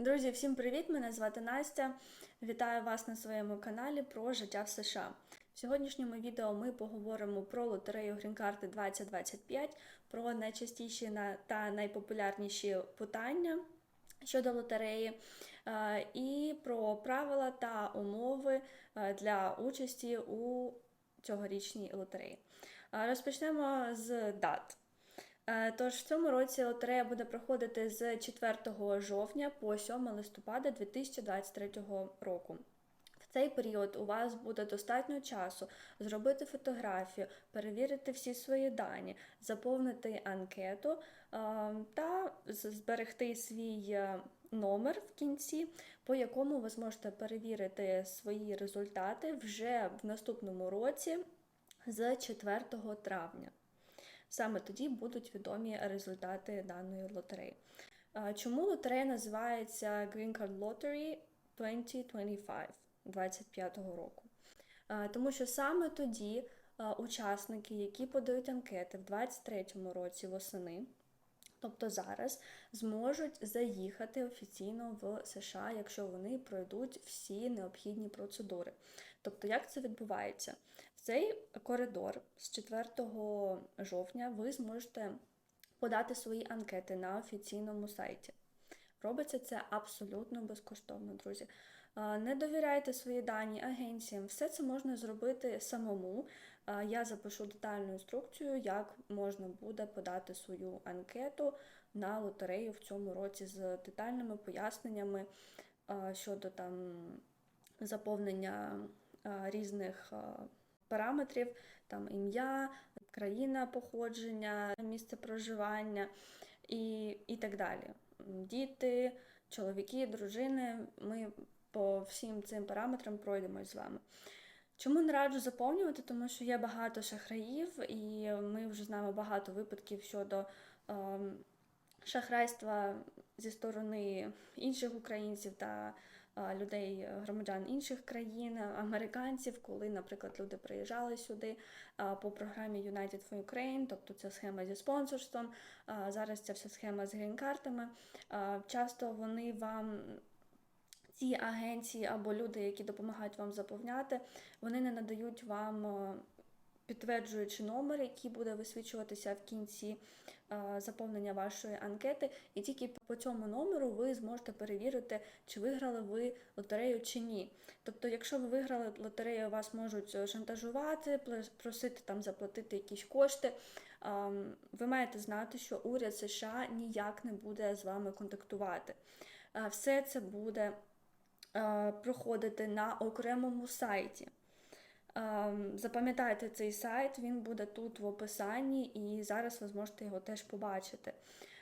Друзі, всім привіт! Мене звати Настя. Вітаю вас на своєму каналі про життя в США. В сьогоднішньому відео ми поговоримо про лотерею Грін-карти 2025, про найчастіші та найпопулярніші питання щодо лотереї, е, і про правила та умови е, для участі у цьогорічній лотереї. Е, Розпочнемо з дат. Е, Тож в цьому році лотерея буде проходити з 4 жовтня по 7 листопада 2023 року. В цей період у вас буде достатньо часу зробити фотографію, перевірити всі свої дані, заповнити анкету е, та зберегти свій е, номер в кінці, по якому ви зможете перевірити свої результати вже в наступному році з 4 травня. Саме тоді будуть відомі результати даної лотереї. Чому лотерея називається Green Card Lottery 2025 25 року? Тому що саме тоді учасники, які подають анкети в 23-му році восени, тобто зараз, зможуть заїхати офіційно в США, якщо вони пройдуть всі необхідні процедури. Тобто, як це відбувається? В цей коридор з 4 жовтня ви зможете подати свої анкети на офіційному сайті. Робиться це абсолютно безкоштовно, друзі. Не довіряйте свої дані агенціям. Все це можна зробити самому. Я запишу детальну інструкцію, як можна буде подати свою анкету на лотерею в цьому році з детальними поясненнями щодо там заповнення різних параметрів, там ім'я, країна походження, місце проживання і, і так далі. Діти, чоловіки, дружини. Ми по всім цим параметрам пройдемось з вами. Чому не раджу заповнювати? Тому що є багато шахраїв, і ми вже знаємо багато випадків щодо ем, шахрайства зі сторони інших українців та е, людей, е, громадян інших країн, е, американців, коли, наприклад, люди приїжджали сюди е, по програмі United for Ukraine, тобто це схема зі спонсорством. е, Зараз ця вся схема з грін-картами. Е, Часто вони вам. Ці агенції або люди, які допомагають вам заповняти, вони не надають вам е, підтверджуючи номер, який буде висвічуватися в кінці е, заповнення вашої анкети, і тільки по цьому номеру ви зможете перевірити, чи виграли ви лотерею чи ні. Тобто, якщо ви виграли лотерею, вас можуть е, шантажувати, просити там заплатити якісь кошти. Ви маєте знати, що уряд США ніяк не буде з вами контактувати. Е, Все це буде проходити на окремому сайті. Ем, Запам'ятайте цей сайт, він буде тут в описанні, і зараз ви зможете його теж побачити.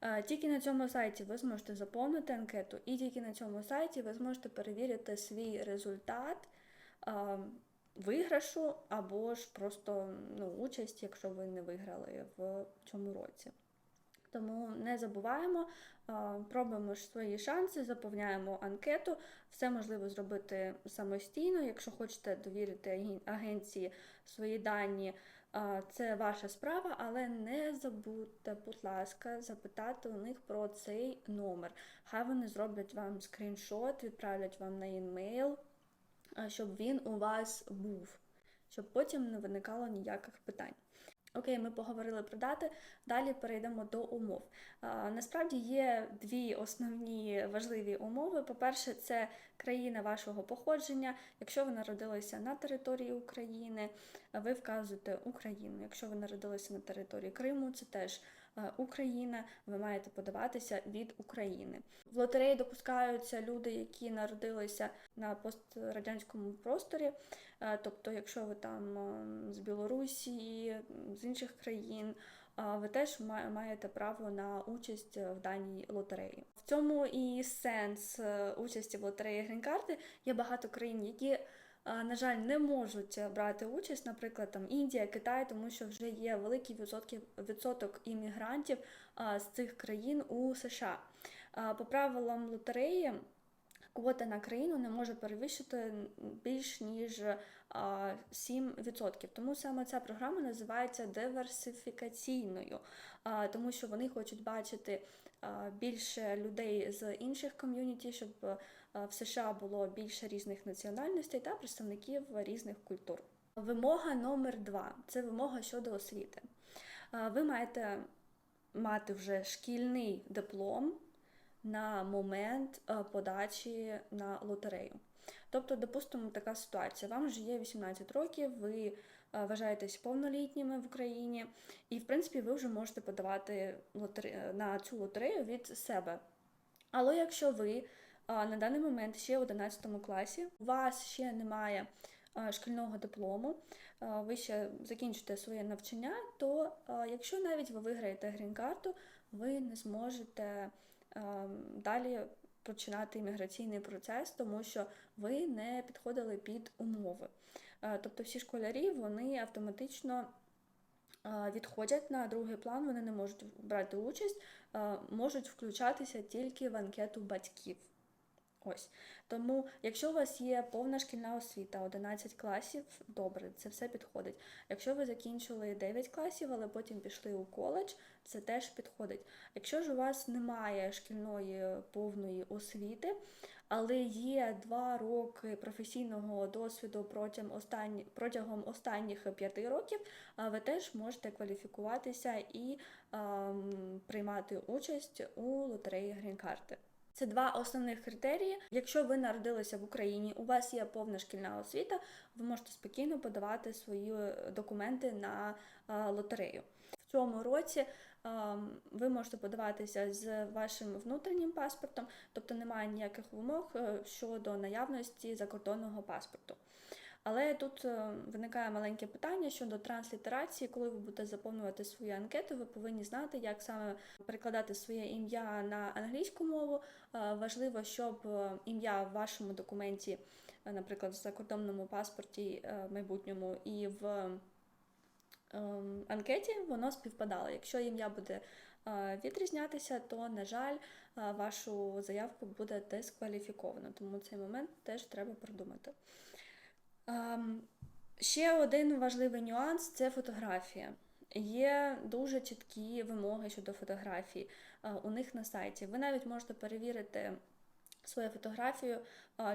Е, Тільки на цьому сайті ви зможете заповнити анкету, і тільки на цьому сайті ви зможете перевірити свій результат ем, виграшу або ж просто ну, участь, якщо ви не виграли в цьому році. Тому не забуваємо, пробуємо свої шанси, заповняємо анкету. Все можливо зробити самостійно. Якщо хочете довірити агенції свої дані, це ваша справа, але не забудьте, будь ласка, запитати у них про цей номер. Хай вони зроблять вам скріншот, відправлять вам на інмейл, щоб він у вас був, щоб потім не виникало ніяких питань. Окей, ми поговорили про дати. Далі перейдемо до умов. Насправді є дві основні важливі умови. По-перше, це країна вашого походження. Якщо ви народилися на території України, ви вказуєте Україну. Якщо ви народилися на території Криму, це теж Україна, ви маєте подаватися від України. В лотереї допускаються люди, які народилися на пострадянському просторі. Е, Тобто, якщо ви там е, з Білорусі, з інших країн, ви теж маєте право на участь е, в даній лотереї. В цьому і сенс е, участі в лотереї грін-карти. Є багато країн, які, е, на жаль, не можуть е, брати участь, наприклад, там Індія, Китай, тому що вже є великий відсоток іммігрантів з цих країн у США. По правилам лотереї. Квота на країну не може перевищити більш ніж а, 7%. Тому саме ця програма називається диверсифікаційною, тому що вони хочуть бачити більше людей з інших ком'юніті, щоб в США було більше різних національностей та представників різних культур. Вимога номер два це вимога щодо освіти. Ви маєте мати вже шкільний диплом на момент е, подачі на лотерею. Тобто, допустимо, така ситуація. Вам вже є 18 років, ви е, вважаєтесь повнолітніми в Україні, і, в принципі, ви вже можете подавати лотери... на цю лотерею від себе. Але якщо ви е, на даний момент ще в 11 класі, у вас ще немає шкільного диплому, ви ще закінчите своє навчання, то якщо навіть ви виграєте грін-карту, ви не зможете далі починати імміграційний процес, тому що ви не підходили під умови. Тобто всі школярі вони автоматично відходять на другий план, вони не можуть брати участь, можуть включатися тільки в анкету батьків. Ось. Тому, якщо у вас є повна шкільна освіта, 11 класів, добре, це все підходить. Якщо ви закінчили 9 класів, але потім пішли у коледж, це теж підходить. Якщо ж у вас немає шкільної повної освіти, але є 2 роки професійного досвіду протягом, останні, протягом останніх 5 років, ви теж можете кваліфікуватися і ем, приймати участь у лотереї грін-карти. Це два основних критерії. Якщо ви народилися в Україні, у вас є повна шкільна освіта, ви можете спокійно подавати свої е, документи на е, лотерею. В цьому році е, ви можете подаватися з вашим внутрішнім паспортом, тобто немає ніяких вимог щодо наявності закордонного паспорту. Але тут е, виникає маленьке питання щодо транслітерації. Коли ви будете заповнювати свою анкету, ви повинні знати, як саме перекладати своє ім'я на англійську мову. Е, Важливо, щоб е, ім'я в вашому документі, наприклад, в закордонному паспорті майбутньому і в ем, анкеті воно співпадало. Якщо ім'я буде відрізнятися, то, на жаль, вашу заявку буде дискваліфіковано. Тому цей момент теж треба продумати. Ем, Ще один важливий нюанс це фотографія. Є дуже чіткі вимоги щодо фотографії е, у них на сайті. Ви навіть можете перевірити свою фотографію,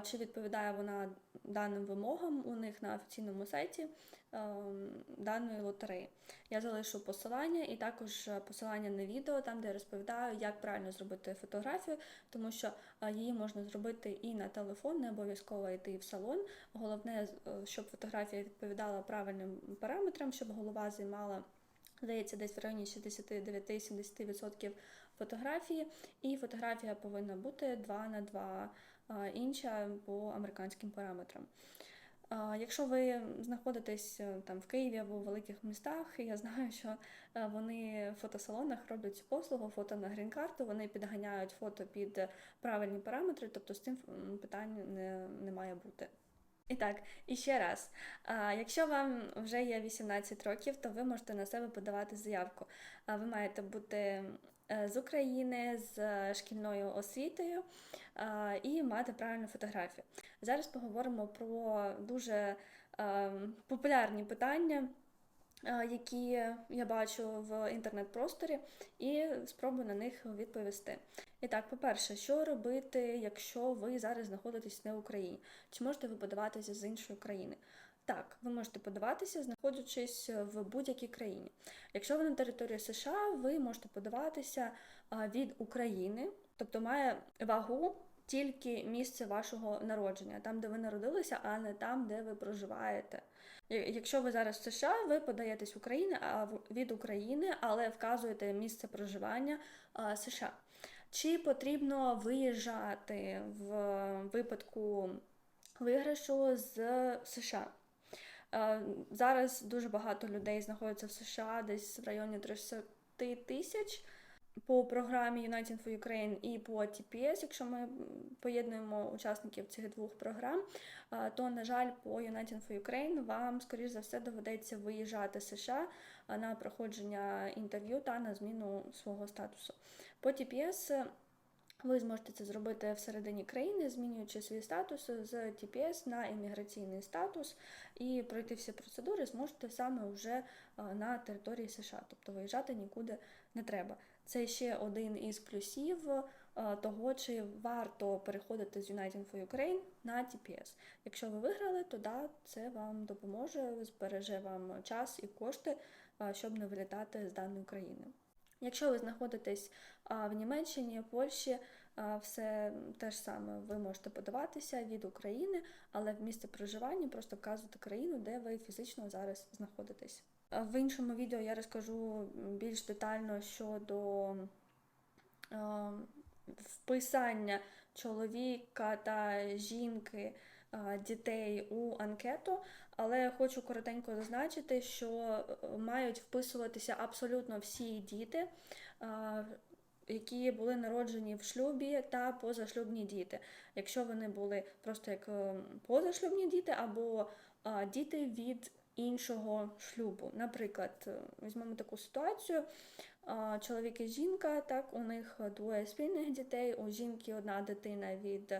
чи відповідає вона даним вимогам у них на офіційному сайті ем, даної лотереї. Я залишу посилання і також е, посилання на відео, там де я розповідаю, як правильно зробити фотографію, тому що е, її можна зробити і на телефон, не обов'язково йти в салон. Головне, е, щоб фотографія відповідала правильним параметрам, щоб голова займала. Здається, десь в районі 69-70% фотографії, і фотографія повинна бути 2 на 2 а, інша по американським параметрам. Якщо ви знаходитесь е, там в Києві або в великих містах, я знаю, що е, вони в фотосалонах роблять цю послугу, фото на грін-карту, вони підганяють фото під правильні параметри, тобто з цим питань не, не має бути. І так, і ще раз, якщо вам вже є 18 років, то ви можете на себе подавати заявку. Ви маєте бути е, з України з е, шкільною освітою і мати правильну фотографію. Зараз поговоримо про дуже е, популярні питання, які я бачу в інтернет-просторі, і спробую на них відповісти. І так, по-перше, що робити, якщо ви зараз знаходитесь не в Україні? Чи можете ви подаватися з іншої країни? Так, ви можете подаватися, знаходячись в будь-якій країні. Якщо ви на території США, ви можете подаватися від України, тобто має вагу тільки місце вашого народження, там, де ви народилися, а не там, де ви проживаєте. Я- Якщо ви зараз в США, ви подаєтесь в Україну, від України, але вказуєте місце проживання США. Чи потрібно виїжджати в випадку виграшу з США? Е, Зараз дуже багато людей знаходяться в США, десь в районі 300 тисяч по програмі United for Ukraine і по TPS, якщо ми поєднуємо учасників цих двох програм, то, на жаль, по United for Ukraine вам, скоріш за все, доведеться виїжджати з США на проходження інтерв'ю та на зміну свого статусу. По TPS е, ви зможете це зробити всередині країни, змінюючи свій статус з TPS на імміграційний статус і пройти всі процедури зможете саме вже е, на території США, тобто виїжджати нікуди не треба. Це ще один із плюсів е, того, чи варто переходити з United for Ukraine на TPS. Якщо ви виграли, то да, це вам допоможе, збереже вам час і кошти, е, щоб не вилітати з даної країни. Якщо ви знаходитесь в Німеччині, Польщі, все те ж саме ви можете подаватися від України, але в місце проживання просто вказувати країну, де ви фізично зараз знаходитесь. В іншому відео я розкажу більш детально щодо вписання чоловіка та жінки, дітей у анкету, але хочу коротенько зазначити, що е, мають вписуватися абсолютно всі діти, які були народжені в шлюбі та позашлюбні діти. Якщо вони були просто як позашлюбні діти або діти від іншого шлюбу. Наприклад, е, візьмемо таку ситуацію. Чоловік і жінка, так, у них двоє спільних дітей, у жінки одна дитина від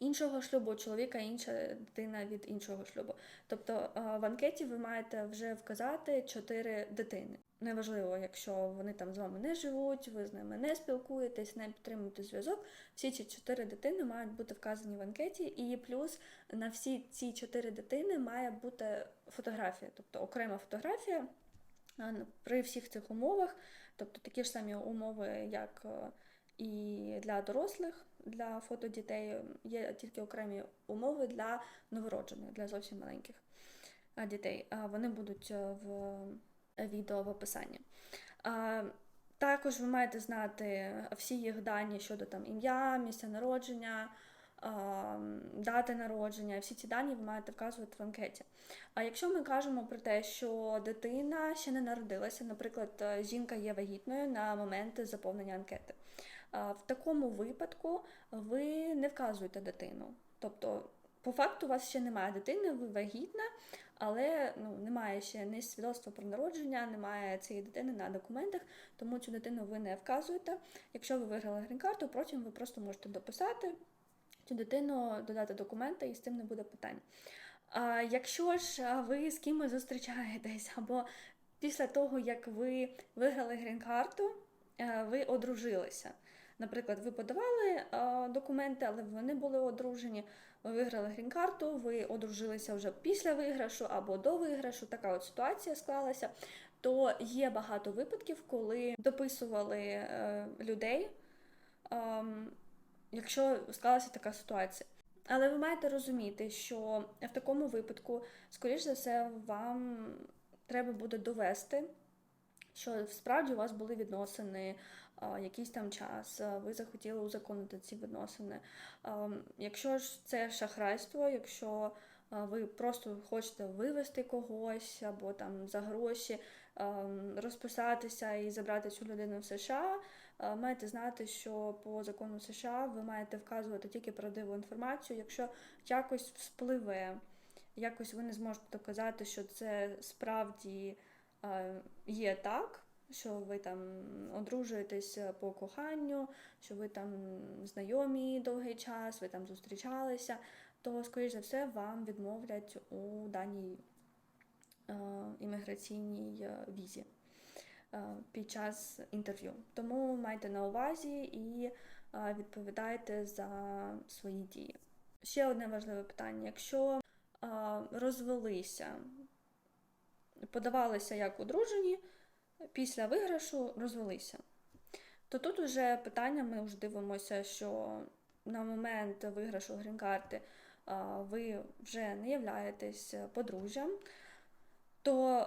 іншого шлюбу, у чоловіка інша дитина від іншого шлюбу. Тобто в анкеті ви маєте вже вказати чотири дитини. Неважливо, якщо вони там з вами не живуть, ви з ними не спілкуєтесь, не підтримуєте зв'язок. Всі ці чотири дитини мають бути вказані в анкеті, і плюс на всі ці чотири дитини має бути фотографія, тобто окрема фотографія при всіх цих умовах, тобто такі ж самі умови, як е, і для дорослих, для фото дітей, є тільки окремі умови для новороджених, для зовсім маленьких дітей. Вони будуть е, в відео в описанні. Також ви маєте знати всі їх дані щодо там ім'я, місця народження, дати народження. Всі ці дані ви маєте вказувати в анкеті. А якщо ми кажемо про те, що дитина ще не народилася, наприклад, е, жінка є вагітною на момент заповнення анкети. В такому випадку ви не вказуєте дитину. Тобто, по факту, у вас ще немає дитини, ви вагітна, але ну, немає ще ні свідоцтва про народження, немає цієї дитини на документах, тому цю дитину ви не вказуєте. Якщо ви виграли грін-карту, потім ви просто можете дописати цю дитину, додати документи, і з цим не буде питань. А якщо ж ви з кимось зустрічаєтесь, або після того, як ви виграли грін-карту, е, ви одружилися. Наприклад, ви подавали документи, але вони були одружені. Ви виграли грін-карту, ви одружилися вже після виграшу або до виграшу. Така от ситуація склалася. То є багато випадків, коли дописували е, людей, ем, якщо склалася така ситуація. Але ви маєте розуміти, що в такому випадку, скоріш за все, вам треба буде довести, що справді у вас були відносини якийсь там час, ви захотіли узаконити ці відносини. Якщо ж це шахрайство, якщо ви просто хочете вивести когось або там за гроші розписатися і забрати цю людину в США, маєте знати, що по закону США ви маєте вказувати тільки правдиву інформацію, якщо якось вспливе, якось ви не зможете доказати, що це справді є так, що ви там одружуєтесь по коханню, що ви там знайомі довгий час, ви там зустрічалися, то, скоріш за все, вам відмовлять у даній е, імміграційній е, візі е, під час інтерв'ю. Тому майте на увазі і е, відповідайте за свої дії. Ще одне важливе питання: якщо е, розвелися, подавалися як одружені, після виграшу розвелися. То тут уже питання, ми вже дивимося, що на момент виграшу грін-карти ви вже не являєтесь подружжям, то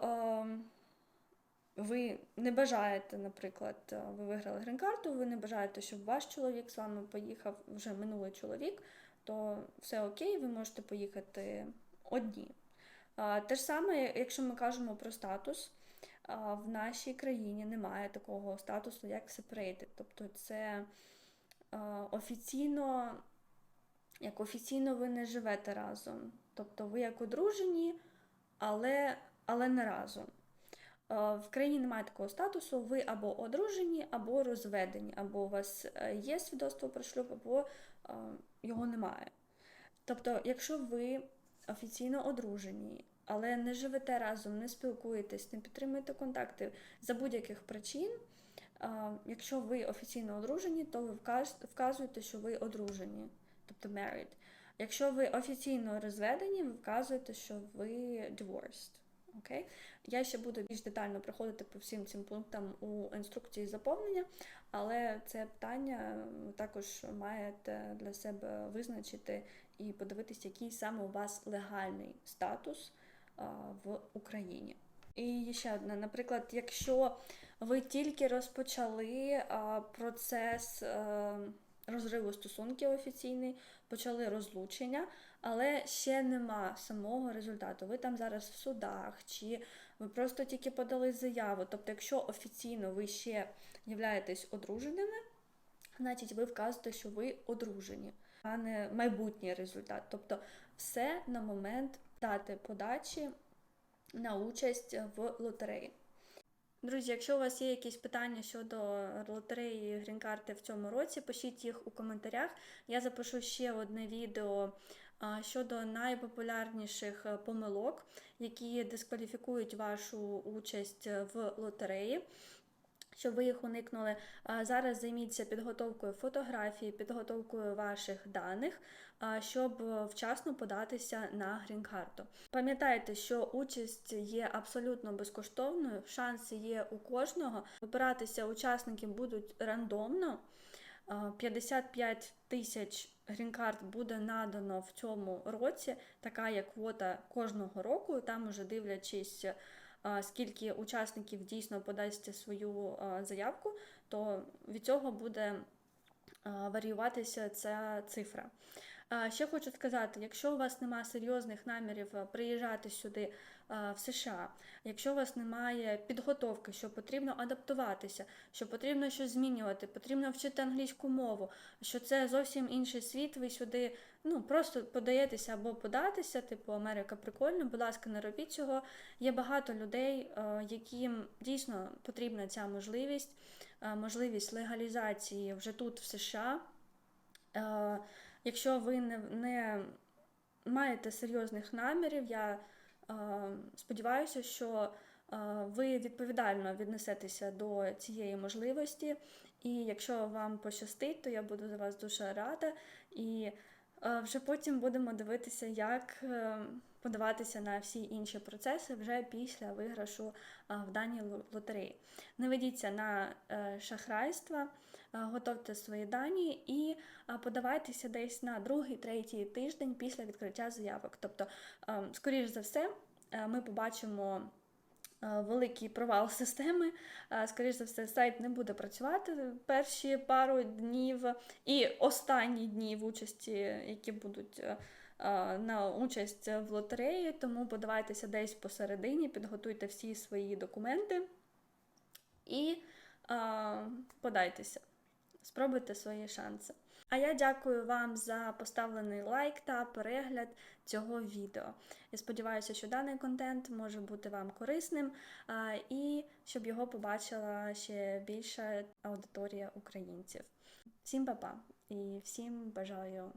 ви не бажаєте, наприклад, ви виграли грін-карту, ви не бажаєте, щоб ваш чоловік з вами поїхав вже минулий чоловік, то все окей, ви можете поїхати одні. Те ж саме, якщо ми кажемо про статус, в нашій країні немає такого статусу, як separated. Тобто це офіційно, як офіційно ви не живете разом. Тобто ви як одружені, але, але не разом. В країні немає такого статусу, ви або одружені, або розведені, або у вас е, є свідоцтво про шлюб, або його немає. Тобто, якщо ви офіційно одружені, але не живете разом, не спілкуєтесь, не підтримуєте контакти за будь-яких причин. Якщо ви офіційно одружені, то ви вказуєте, що ви одружені, тобто married. Якщо ви офіційно розведені, ви вказуєте, що ви divorced. Окей? Я ще буду більш детально проходити по всім цим пунктам у інструкції заповнення, але це питання також маєте для себе визначити і подивитися, який саме у вас легальний статус в Україні. І ще одне, наприклад, якщо ви тільки розпочали процес розриву стосунків офіційний, почали розлучення, але ще нема самого результату. Ви там зараз в судах, чи ви просто тільки подали заяву. Тобто, якщо офіційно ви ще являєтесь одруженими, значить ви вказуєте, що ви одружені, а не майбутній результат. Тобто, все на момент дати подачі на участь в лотереї. Друзі, якщо у вас є якісь питання щодо лотереї грін-карти в цьому році, пишіть їх у коментарях. Я запишу ще одне відео щодо найпопулярніших е, помилок, які дискваліфікують вашу участь в лотереї. Щоб ви їх уникнули, зараз займіться підготовкою фотографії, підготовкою ваших даних, щоб вчасно податися на грін-карту. Пам'ятайте, що участь є абсолютно безкоштовною, шанси є у кожного. Вибиратися учасники будуть рандомно. 55 тисяч грін-карт буде надано в цьому році, така як квота кожного року. Там уже дивлячись, скільки учасників дійсно подасть свою заявку, то від цього буде варіюватися ця цифра. Ще хочу сказати, якщо у вас немає серйозних намірів приїжджати сюди в США, якщо у вас немає підготовки, що потрібно адаптуватися, що потрібно щось змінювати, потрібно вчити англійську мову, що це зовсім інший світ, ви сюди ну, просто подаєтеся або податися, типу Америка прикольно, будь ласка, не робіть цього. Є багато людей, е, яким дійсно потрібна ця можливість, е, можливість легалізації вже тут, в США. Якщо ви не, не маєте серйозних намірів, я е, сподіваюся, що е, ви відповідально віднесетеся до цієї можливості. І якщо вам пощастить, то я буду за вас дуже рада. І е, вже потім будемо дивитися, як е, подаватися на всі інші процеси вже після виграшу в даній лотереї. Не ведіться на е, шахрайства, е, готовте свої дані і подавайтеся десь на другий, третій тиждень після відкриття заявок. Тобто, скоріш за все, е, ми побачимо. Великий провал системи, скоріш за все, сайт не буде працювати перші пару днів і останні дні в участі, які будуть на участь в лотереї. Тому подавайтеся десь посередині, підготуйте всі свої документи і е, подайтеся. Спробуйте свої шанси. А я дякую вам за поставлений лайк та перегляд цього відео. Я сподіваюся, що даний контент може бути вам корисним а, і щоб його побачила ще більша аудиторія українців. Всім па-па і всім бажаю